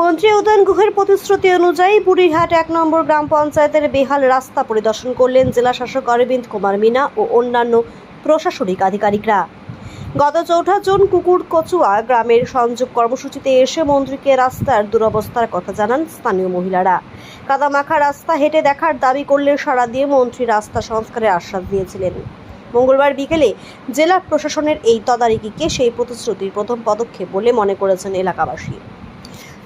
মন্ত্রী উদয়ন গুহের প্রতিশ্রুতি অনুযায়ী বুড়িরহাট এক নম্বর গ্রাম পঞ্চায়েতের বেহাল রাস্তা পরিদর্শন করলেন জেলা শাসক অরবিন্দ কুমার মিনা ও অন্যান্য প্রশাসনিক আধিকারিকরা। গত চৌঠা জুন কুকুর কচুয়া গ্রামের সংযোগ কর্মসূচিতে এসে মন্ত্রীকে রাস্তার দুরবস্থার কথা জানান স্থানীয় মহিলারা। কাদামাখা রাস্তা হেঁটে দেখার দাবি করলে সাড়া দিয়ে মন্ত্রী রাস্তা সংস্কারের আশ্বাস দিয়েছিলেন। মঙ্গলবার বিকেলে জেলা প্রশাসনের এই তদারকিকে সেই প্রতিশ্রুতির প্রথম পদক্ষেপ বলে মনে করেছেন এলাকাবাসী।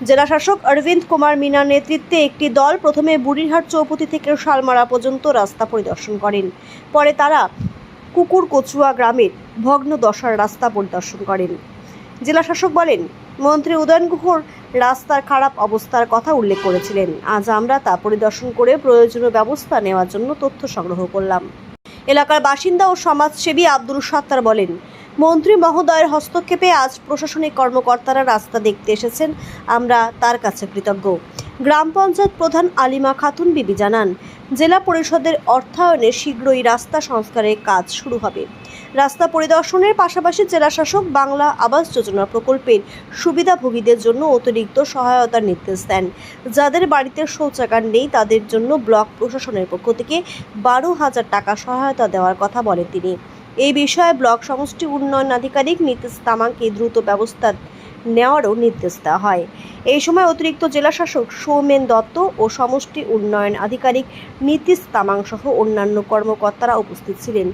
জেলা শাসক অরবিন্দ কুমার মিনার নেতৃত্বে একটি দল প্রথমে বুড়িরহাট চৌপতি থেকে শালমারা পর্যন্ত রাস্তা পরিদর্শন করেন। পরে তারা কুকুর কচুয়া গ্রামের ভগ্ন দশার রাস্তা পরিদর্শন করেন। জেলাশাসক বলেন, মন্ত্রী উদয়ন গুহর রাস্তার খারাপ অবস্থার কথা উল্লেখ করেছিলেন। আজ আমরা তা পরিদর্শন করে প্রয়োজনীয় ব্যবস্থা নেওয়ার জন্য তথ্য সংগ্রহ করলাম। এলাকার বাসিন্দা ও সমাজসেবী আব্দুল সাত্তার বলেন মন্ত্রী মহোদয়ের হস্তক্ষেপে আজ প্রশাসনিক কর্মকর্তারা রাস্তা দেখতে এসেছেন। আমরা তার কাছে কৃতজ্ঞ। গ্রাম পঞ্চায়েত প্রধান আলিমা খাতুন বিবি জানান, জেলা পরিষদের অর্থায়নে শীঘ্রই রাস্তা সংস্কারের কাজ শুরু হবে। রাস্তা পরিদর্শনের পাশাপাশি জেলা শাসক বাংলা আবাস যোজনা প্রকল্পের সুবিধাভোগীদের জন্য অতিরিক্ত সহায়তার নির্দেশ দেন। যাদের বাড়িতে শৌচাগার নেই, তাদের জন্য ব্লক প্রশাসনের পক্ষ থেকে বারো হাজার টাকা সহায়তা দেওয়ার কথা বলেন তিনি। এই বিষয়ে ব্লক সমষ্টি উন্নয়ন আধিকারিক নীতিশ তামাংকে দ্রুত ব্যবস্থা নেওয়ারও নির্দেশ দেওয়া হয়। এই সময় অতিরিক্ত জেলাশাসক সৌমেন দত্ত ও সমষ্টি উন্নয়ন আধিকারিক নীতিশ তামাং সহ অন্যান্য কর্মকর্তারা উপস্থিত ছিলেন।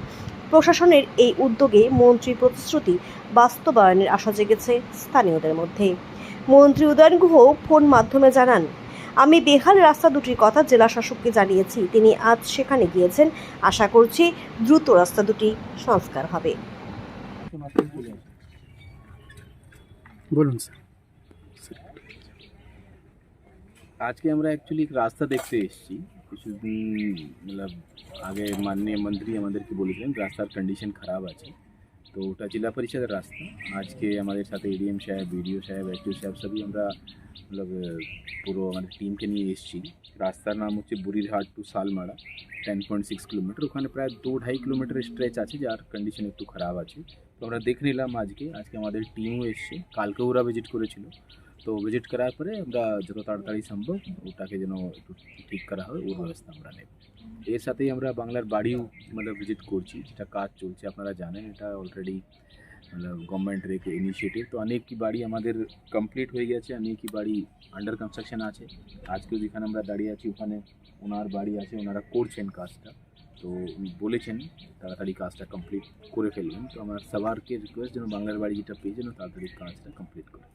প্রশাসনের এই উদ্যোগে মন্ত্রী প্রতিশ্রুতি বাস্তবায়নের আশা জেগেছে স্থানীয়দের মধ্যে। মন্ত্রী উদয়ন গুহ ফোন মাধ্যমে জানান আমি বেহাল রাস্তা দুটির কথা জেলা শাসককে জানিয়েছি। তিনি আজ সেখানে গিয়েছেন। আশা করছি দ্রুত রাস্তা দুটি সংস্কার হবে। বলুন স্যার। আজকে আমরা অ্যাকচুয়ালি রাস্তা দেখতে এসেছি। কিছুদিন মতলব আগে মাননীয় মন্ত্রী আমাদেরকে বলেছিলেন রাস্তার কন্ডিশন খারাপ আছে। তো ওটা জেলা পরিষদের রাস্তা। আজকে আমাদের সাথে এডিএম সাহেব বিডিও সাহেব এসডিও সাহেব সবই আমরা পুরো আমাদের টিমকে নিয়ে এসেছি। রাস্তার নাম হচ্ছে Burirhat to Salmara ten point six kilometre ওখানে প্রায় দু ঢাই কিলোমিটার স্ট্রেচ আছে, যার কন্ডিশন একটু খারাপ আছে। তো আমরা দেখে নিলাম আজকে আজকে আমাদের টিমও এসছে। কালকে ওরা ভিজিট করেছিল। তো ভিজিট করার পরে আমরা যত তাড়াতাড়ি সম্ভব ওটাকে যেন একটু ঠিক করা হয়, ওর ব্যবস্থা আমরা নেব। এর সাথেই আমরা বাংলার বাড়িও মানে ভিজিট করছি, যেটা কাজ চলছে, আপনারা জানেন এটা অলরেডি মানে গভর্নমেন্টের এক ইনিশিয়েটিভ তো অনেক কি বাড়ি আমাদের কমপ্লিট হয়ে গেছে অনেক কি বাড়ি আন্ডার কনস্ট্রাকশন আছে। আজকেও যেখানে আমরা দাঁড়িয়ে আছি, ওখানে ওনার বাড়ি আছে, ওনারা করছেন কাজটা। তো বলেছেন, তাড়াতাড়ি কাজটা কমপ্লিট করে ফেলবেন। তো আমার সবারকে রিকোয়েস্ট যেন বাংলার বাড়ি যেটা পেয়ে যেন তাড়াতাড়ি কাজটা কমপ্লিট করে।